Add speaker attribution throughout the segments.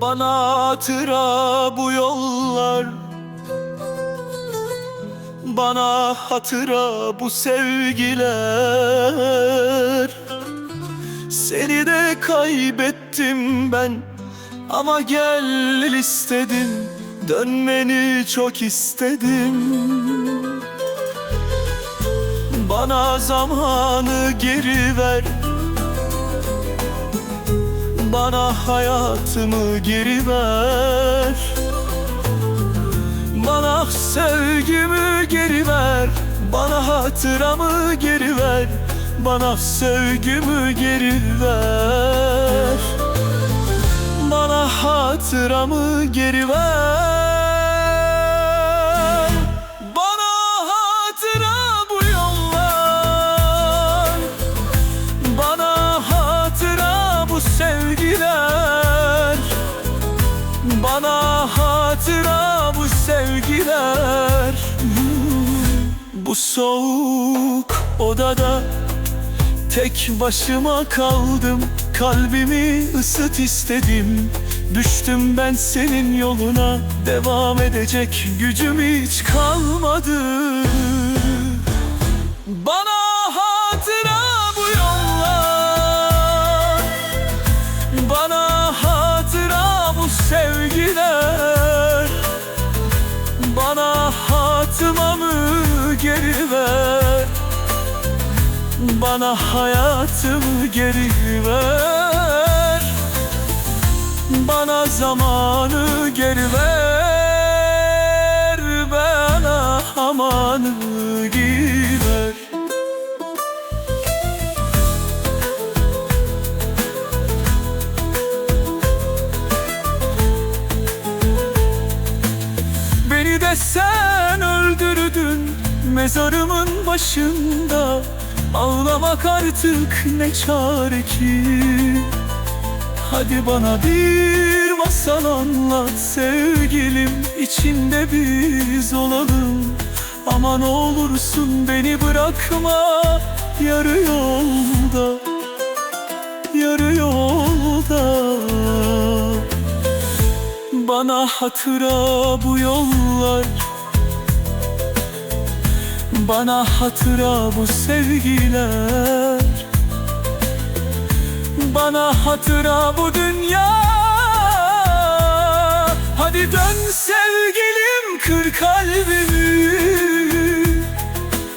Speaker 1: Bana hatıra bu yollar. Bana hatıra bu sevgiler. Seni de kaybettim ben Ama gel istedim. Dönmeni çok istedim. Bana zamanı geri ver Bana hayatımı geri ver. Bana sevgimi geri ver. Bana hatıramı geri ver. Bana sevgimi geri ver. Bana hatıramı geri ver soğuk odada Tek başıma kaldım. Kalbimi ısıt istedim. Düştüm ben senin yoluna. Devam edecek gücüm hiç kalmadı. Bana bana hayatımı geri ver. Bana zamanı geri ver. Bana amanı geri Beni de sen öldürdün Mezarımın başında Ağlamak artık ne çare ki. Hadi bana bir masal anlat sevgilim. İçinde biz olalım. Aman olursun beni bırakma yarı yolda. Yarı yolda. Bana hatıra bu yollar bana hatıra bu sevgiler. Bana hatıra bu dünya. Hadi dön sevgilim kır kalbimi.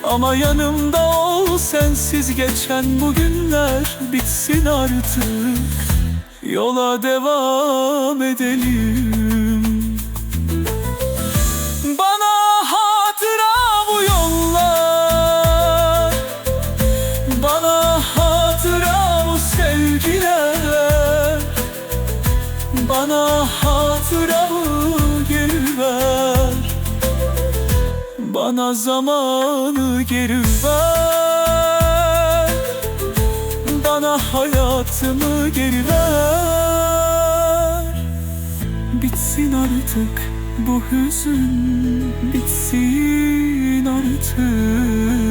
Speaker 1: Ama yanımda ol sensiz geçen bu günler bitsin artık. Yola devam edelim Bana hatıramı geri ver Bana zamanı geri ver. Bana hayatımı geri ver. Bitsin artık bu hüzün Bitsin artık